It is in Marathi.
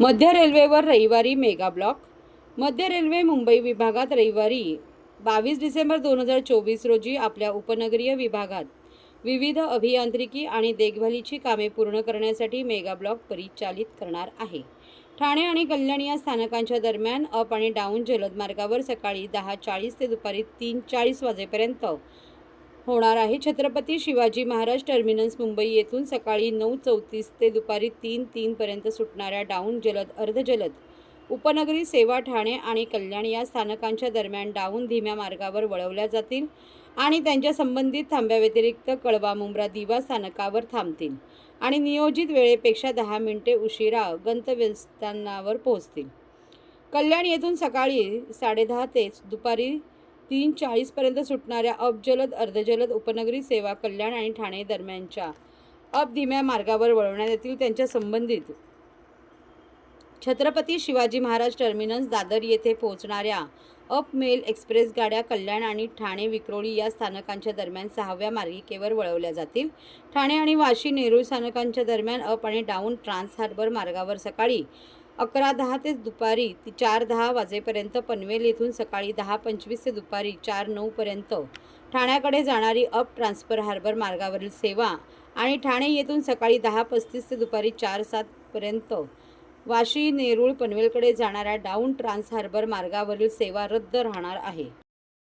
मध्य रेल्वेवर रविवारी मेगा ब्लॉक. मध्य रेल्वे मुंबई विभागात रविवारी बावीस डिसेंबर दोन हजार चोवीस रोजी आपल्या उपनगरीय विभागात विविध अभियांत्रिकी आणि देखभालीची कामे पूर्ण करण्यासाठी मेगा ब्लॉक परिचालित करणार आहे. ठाणे आणि कल्याण या स्थानकांच्या दरम्यान अप आणि डाऊन जलद मार्गावर सकाळी दहा चाळीस ते दुपारी तीन चाळीस वाजेपर्यंत होणार आहे. छत्रपती शिवाजी महाराज टर्मिनस मुंबई येथून सकाळी नऊ चौतीस ते दुपारी तीन तीनपर्यंत सुटणाऱ्या डाऊन जलद अर्धजलद उपनगरी सेवा ठाणे आणि कल्याण या स्थानकांच्या दरम्यान डाऊन धीम्या मार्गावर वळवल्या जातील आणि त्यांच्या संबंधित थांब्याव्यतिरिक्त कळवा मुंब्रा दिवा स्थानकावर थांबतील आणि नियोजित वेळेपेक्षा दहा मिनिटे उशिरा गंतव्यस्थानावर पोहोचतील. कल्याण येथून सकाळी साडेदहा ते दुपारी तीन चाळीसपर्यंत सुटणाऱ्या अपजलद अर्धजलद उपनगरी सेवा कल्याण आणि ठाणे दरम्यानच्या अप धीम्या मार्गावर वळवण्यात येतील त्यांच्या संबंधित छत्रपती शिवाजी महाराज टर्मिनस दादर येथे पोहोचणाऱ्या अप मेल एक्सप्रेस गाड्या कल्याण आणि ठाणे विक्रोळी या स्थानकांच्या दरम्यान सहाव्या मार्गिकेवर वळवल्या जातील. ठाणे आणि वाशी नेरूळ स्थानकांच्या दरम्यान अप आणि डाऊन ट्रान्स हार्बर मार्गावर सकाळी अकरा दहा ते दुपारी ती चार दहा वाजेपर्यंत पनवेल येथून सकाळी दहा पंचवीस ते दुपारी चार नऊपर्यंत ठाण्याकडे जाणारी अप ट्रान्सफर हार्बर मार्गावरील सेवा आणि ठाणे येथून सकाळी दहा पस्तीस ते दुपारी चार सातपर्यंत वाशी नेरूळ पनवेलकडे जाणाऱ्या डाऊन ट्रान्स हार्बर मार्गावरील सेवा रद्द राहणार आहे.